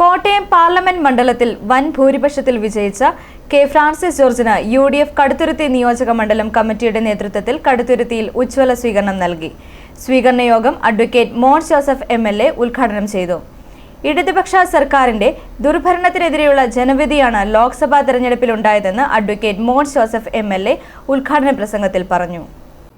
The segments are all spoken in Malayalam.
കോട്ടയം പാർലമെന്റ് മണ്ഡലത്തിൽ വൻ ഭൂരിപക്ഷത്തിൽ വിജയിച്ച കെ ഫ്രാൻസിസ് ജോർജിന് യു ഡി എഫ് കടുത്തുരുത്തി നിയോജക മണ്ഡലം കമ്മിറ്റിയുടെ നേതൃത്വത്തിൽ കടുത്തുരുത്തിയിൽ ഉജ്ജ്വല സ്വീകരണം നൽകി. സ്വീകരണ യോഗം advocate Mons Joseph M L A ഉദ്ഘാടനം ചെയ്തു. ഇടതുപക്ഷ സർക്കാരിന്റെ ദുർഭരണത്തിനെതിരെയുള്ള ജനവിധിയാണ് Lok Sabha തെരഞ്ഞെടുപ്പിലുണ്ടായതെന്ന് advocate Mons Joseph M L A ഉദ്ഘാടന പ്രസംഗത്തിൽ പറഞ്ഞു.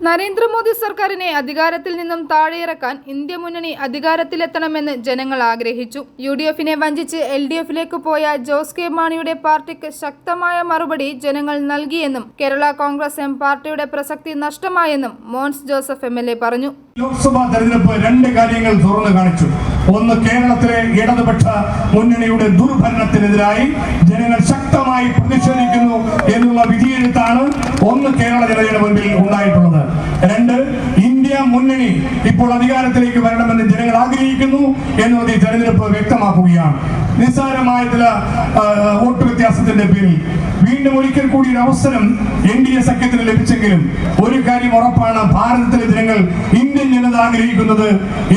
നരേന്ദ്രമോദി സർക്കാരിനെ അധികാരത്തിൽ നിന്നും താഴെയിറക്കാൻ ഇന്ത്യ മുന്നണി അധികാരത്തിലെത്തണമെന്ന് ജനങ്ങൾ ആഗ്രഹിച്ചു. യു ഡി എഫിനെ വഞ്ചിച്ച് എൽ ഡി എഫിലേക്ക് പോയ ജോസ് കെ മാണിയുടെ പാർട്ടിക്ക് ശക്തമായ മറുപടി ജനങ്ങൾ നൽകിയെന്നും കേരള കോൺഗ്രസ് എം പാർട്ടിയുടെ പ്രസക്തി നഷ്ടമായെന്നും മോൻസ് ജോസഫ് എം പറഞ്ഞു. ലോക്സഭാ തെരഞ്ഞെടുപ്പ് രണ്ട് കാര്യങ്ങൾ തുറന്നു കാണിച്ചു. ഒന്ന് കേരളത്തിലെ ഇടതുപക്ഷ മുന്നണിയുടെ ദുർഭരണത്തിനെതിരായി ജനങ്ങൾ ശക്തമായി പ്രതിഷേധിക്കുന്നു എന്നുള്ള വിധിയെഴുത്താണ് ഒന്ന് കേരള ജനതയുടെ മുൻപിൽ ഉണ്ടായിട്ടുള്ളത്. രണ്ട് ഇന്ത്യ മുന്നണി ഇപ്പോൾ അധികാരത്തിലേക്ക് വരണമെന്ന് ജനങ്ങൾ ആഗ്രഹിക്കുന്നു എന്നുള്ളത് ഈ തെരഞ്ഞെടുപ്പ് വ്യക്തമാക്കുകയാണ്. നിസ്സാരമായ ചില വോട്ട് വ്യത്യാസത്തിന്റെ പേരിൽ വീണ്ടും ഒരിക്കൽ കൂടി ഒരു അവസരം എൻ ഡി എ സഖ്യത്തിന് ലഭിച്ചെങ്കിലും ഒരു കാര്യം ഉറപ്പാണ് ഭാരതത്തിലെ ജനങ്ങൾ ഇന്ത്യൻ ജനത ആഗ്രഹിക്കുന്നത്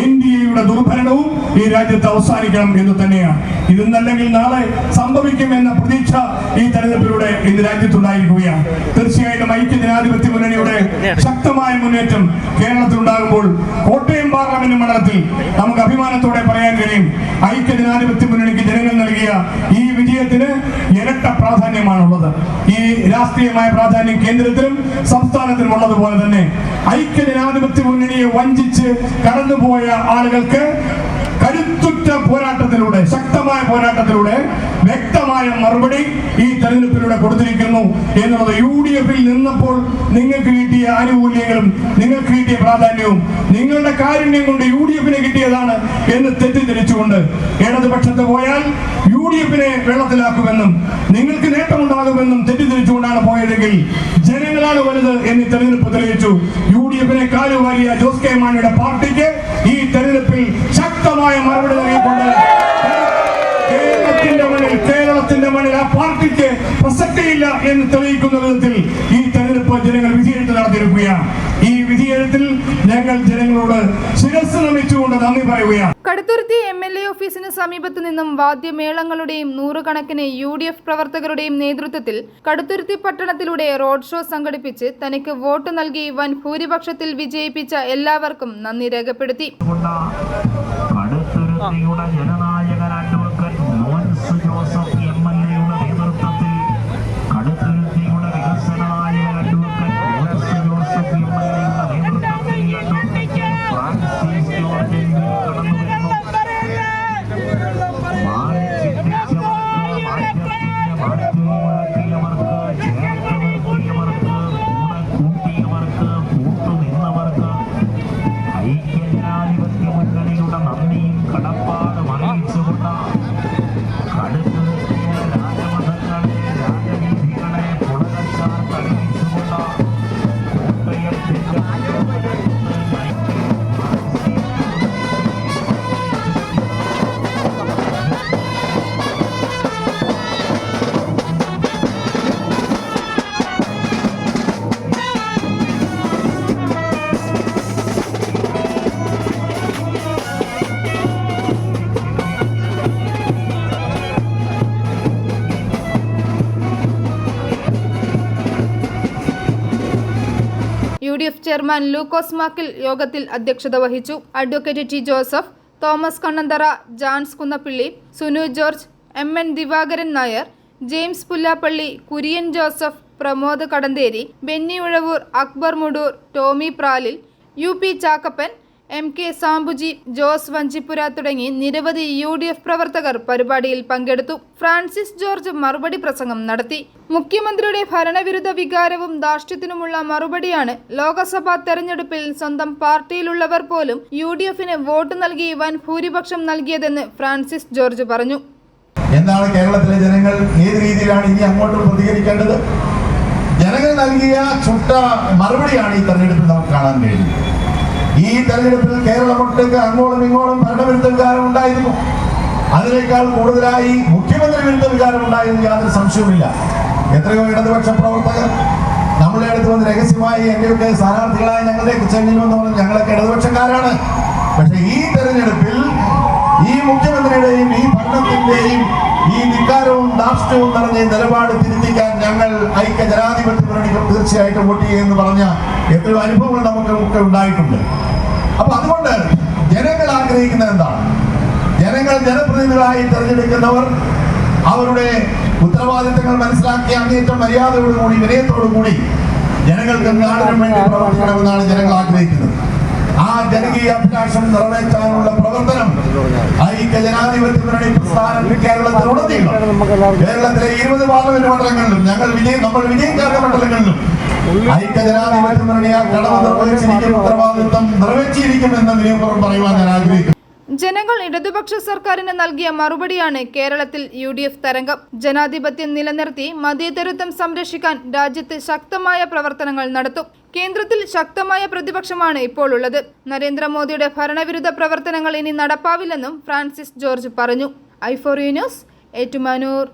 എൻ ഡി ദുർഭരണവും ഈ രാജ്യത്ത് അവസാനിക്കണം എന്ന് തന്നെയാണ്. ഇതെന്നല്ലെങ്കിൽ നാളെ സംഭവിക്കുമെന്ന പ്രതീക്ഷ ഈ തെരഞ്ഞെടുപ്പിലൂടെ ഇന്ന് രാജ്യത്തുണ്ടായിരിക്കുകയാണ്. തീർച്ചയായിട്ടും ഐക്യ ജനാധിപത്യ മുന്നണിയുടെ ശക്തമായ മുന്നേറ്റം കേരളത്തിൽ ഉണ്ടാകുമ്പോൾ കോട്ടയം പാർലമെന്റ് മണ്ഡലത്തിൽ നമുക്ക് അഭിമാനത്തോടെ പറയാൻ കഴിയും. ഐക്യ ജനാധിപത്യ മുന്നണിക്ക് ജനങ്ങൾ നൽകിയ ഈ വിജയത്തിന് ഇരട്ട പ്രാധാന്യമാണുള്ളത് ഈ രാഷ്ട്രീയമായ പ്രാധാന്യം കേന്ദ്രത്തിലും സംസ്ഥാനത്തിലും ഉള്ളതുപോലെ തന്നെ ഐക്യ ജനാധിപത്യ മുന്നണിയെ വഞ്ചിച്ച് കടന്നുപോയ ആളുകൾക്ക് കരുത്തുറ്റ പോരാട്ടത്തിലൂടെ ശക്തമായ പോരാട്ടത്തിലൂടെ വ്യക്തമായ മറുപടി ഈ തെരഞ്ഞെടുപ്പിലൂടെ കൊടുത്തിരിക്കുന്നു എന്നുള്ളത് യു ഡി എഫിൽ നിന്നപ്പോൾ നിങ്ങൾക്ക് കിട്ടിയ ആനുകൂല്യങ്ങളും നിങ്ങൾക്ക് കിട്ടിയ പ്രാധാന്യവും നിങ്ങളുടെ കാരുണ്യം കൊണ്ട് യു ഡി എഫിന് കിട്ടിയതാണ് എന്ന് തെറ്റിദ്ധരിച്ചുകൊണ്ട് ഇടതുപക്ഷത്ത് പോയാൽ യു ഡി എഫിനെ വെള്ളത്തിലാക്കുമെന്നും നിങ്ങൾക്ക് നേട്ടമുണ്ടാകുമെന്നും തെറ്റിദ്ധരിച്ചുകൊണ്ടാണ് പോയതെങ്കിൽ ജനങ്ങളാണ് വലുത് എന്ന് തെരഞ്ഞെടുപ്പ് തെളിയിച്ചു. യു ഡി എഫിനെ കാലുവാരിയ ജോസ് കെ മാണിയുടെ പാർട്ടിക്ക് ഈ തെരഞ്ഞെടുപ്പിൽ ശക്തമായ മറുപടി നൽകിക്കൊണ്ട് കേരളത്തിന്റെ മണ്ണിൽ കേരളത്തിന്റെ ആ പാർട്ടിക്ക് പ്രസക്തിയില്ല എന്ന് തെളിയിക്കുന്ന വിധത്തിൽ ഈ തെരഞ്ഞെടുപ്പ് ജനങ്ങൾ വിധിയെഴുത്ത് നടത്തിയിരിക്കുകയാണ്. ഈ വിധിയെഴുത്തിൽ ഞങ്ങൾ ജനങ്ങളോട് ശിരസ് നമിച്ചുകൊണ്ട് നന്ദി പറയുകയാണ്. കടുത്തുരുത്തി എം എൽ എ ഓഫീസിന് സമീപത്തു നിന്നും വാദ്യമേളങ്ങളുടെയും നൂറുകണക്കിന് യു ഡി എഫ് പ്രവർത്തകരുടെയും നേതൃത്വത്തിൽ കടുത്തുരുത്തി പട്ടണത്തിലൂടെ റോഡ് ഷോ സംഘടിപ്പിച്ച് തനിക്ക് വോട്ട് നൽകി വൻ ഭൂരിപക്ഷത്തിൽ വിജയിപ്പിച്ച എല്ലാവർക്കും നന്ദി രേഖപ്പെടുത്തി. ജനനായകൻ D F chairman Lukose Makkil യോഗത്തിൽ അധ്യക്ഷത വഹിച്ചു. Advocate T Joseph Thomas Kannanthara Jans Kunnappilly Sunu George M N Divakaran Nair James Pullappally Kurian Joseph Pramod Kadantheri Benny Uzhavoor Akbar Mudoor Tomy Pralil U P Chackappan M K Sambuji Jose Vanchippura തുടങ്ങി നിരവധി യു ഡി എഫ് പ്രവർത്തകർ പരിപാടിയിൽ പങ്കെടുത്തു. ഫ്രാൻസിസ് ജോർജ് മറുപടി പ്രസംഗം നടത്തി. മുഖ്യമന്ത്രിയുടെ ഭരണവിരുദ്ധ വികാരവും ധാർഷ്ട്യത്തിനുമുള്ള മറുപടിയാണ് ലോക്സഭാ തെരഞ്ഞെടുപ്പിൽ സ്വന്തം പാർട്ടിയിലുള്ളവർ പോലും യു ഡി എഫിന് വോട്ട് നൽകി വൻ ഭൂരിപക്ഷം നൽകിയതെന്ന് ഫ്രാൻസിസ് ജോർജ് പറഞ്ഞു. എന്താണ് കേരളത്തിലെ ജനങ്ങൾ ഏത് രീതിയിലാണ് ഇനി അങ്ങോട്ട് പ്രതികരിക്കേണ്ടത്? ജനങ്ങൾ നൽകിയ ചുട്ട മറുപടിയാണ് ഈ തെരഞ്ഞെടുപ്പിൽ നമുക്ക് കാണാൻ കഴിയുന്നത്. ഈ തെരഞ്ഞെടുപ്പിൽ കേരളം ഒട്ടേക്ക് അങ്ങോളം ഇങ്ങോളം ഭരണവിരുദ്ധ വികാരം ഉണ്ടായിരുന്നു അതിനേക്കാൾ കൂടുതലായി മുഖ്യമന്ത്രി വിരുദ്ധ വികാരം ഉണ്ടായിരുന്നു യാതൊരു സംശയവുമില്ല. എത്രയോ ഇടതുപക്ഷ പ്രവർത്തകർ നമ്മുടെ അടുത്ത് വന്ന് രഹസ്യമായി എന്റെയൊക്കെ സ്ഥാനാർത്ഥികളായ ഞങ്ങളുടെയൊക്കെ ചെല്ലുമെന്ന് പറഞ്ഞു ഞങ്ങളൊക്കെ ഇടതുപക്ഷക്കാരാണ്. പക്ഷെ ഈ തെരഞ്ഞെടുപ്പിൽ ഈ മുഖ്യമന്ത്രിയുടെയും ഈ ഭരണത്തിന്റെയും ഈ ധാർഷ്ട്യവും നിറഞ്ഞ ഈ നിലപാട് തിരുത്തിക്കാൻ ഞങ്ങൾ ഐക്യ ജനാധിപത്യ മുന്നണിക്ക് തീർച്ചയായിട്ടും വോട്ട് ചെയ്യുമെന്ന് പറഞ്ഞ എത്രയോ അനുഭവങ്ങൾ നമുക്ക് ഉണ്ടായിട്ടുണ്ട്. ആഗ്രഹിക്കുന്നത് എന്താണ് ജനങ്ങൾ ജനപ്രതിനിധികളായി തെരഞ്ഞെടുക്കുന്നവർ അവരുടെ ഉത്തരവാദിത്തങ്ങൾ മനസ്സിലാക്കി അങ്ങേറ്റം മര്യാദയോടുകൂടി വിനയത്തോടുകൂടി ജനങ്ങൾക്ക് നാടിനും വേണ്ടി പ്രവർത്തിക്കണമെന്നാണ് ജനങ്ങൾ ആഗ്രഹിക്കുന്നത്. ആ ജനകീയ അഭിലാഷം നിറവേറ്റാനുള്ള പ്രവർത്തനം ഐക്യ ജനാധിപത്യ മുന്നണി പ്രസ്ഥാനം കേരളത്തിലുടനീളം. കേരളത്തിലെ ഇരുപത് പാർലമെന്റ് മണ്ഡലങ്ങളിലും ഞങ്ങൾ വിജയം നമ്മൾ വിജയിക്കാത്ത മണ്ഡലങ്ങളിലും ജനങ്ങൾ ഇടതുപക്ഷ സർക്കാരിന് നൽകിയ മറുപടിയാണ് കേരളത്തിൽ യു ഡി എഫ് തരംഗം. ജനാധിപത്യം നിലനിർത്തി മതേതരത്വം സംരക്ഷിക്കാൻ രാജ്യത്ത് ശക്തമായ പ്രവർത്തനങ്ങൾ നടത്തും. കേന്ദ്രത്തിൽ ശക്തമായ പ്രതിപക്ഷമാണ് ഇപ്പോൾ ഉള്ളത്. നരേന്ദ്രമോദിയുടെ ഭരണവിരുദ്ധ പ്രവർത്തനങ്ങൾ ഇനി നടപ്പാവില്ലെന്നും ഫ്രാൻസിസ് ജോർജ് പറഞ്ഞു. ഐഫോറി ന്യൂസ് ഏറ്റുമാനൂർ.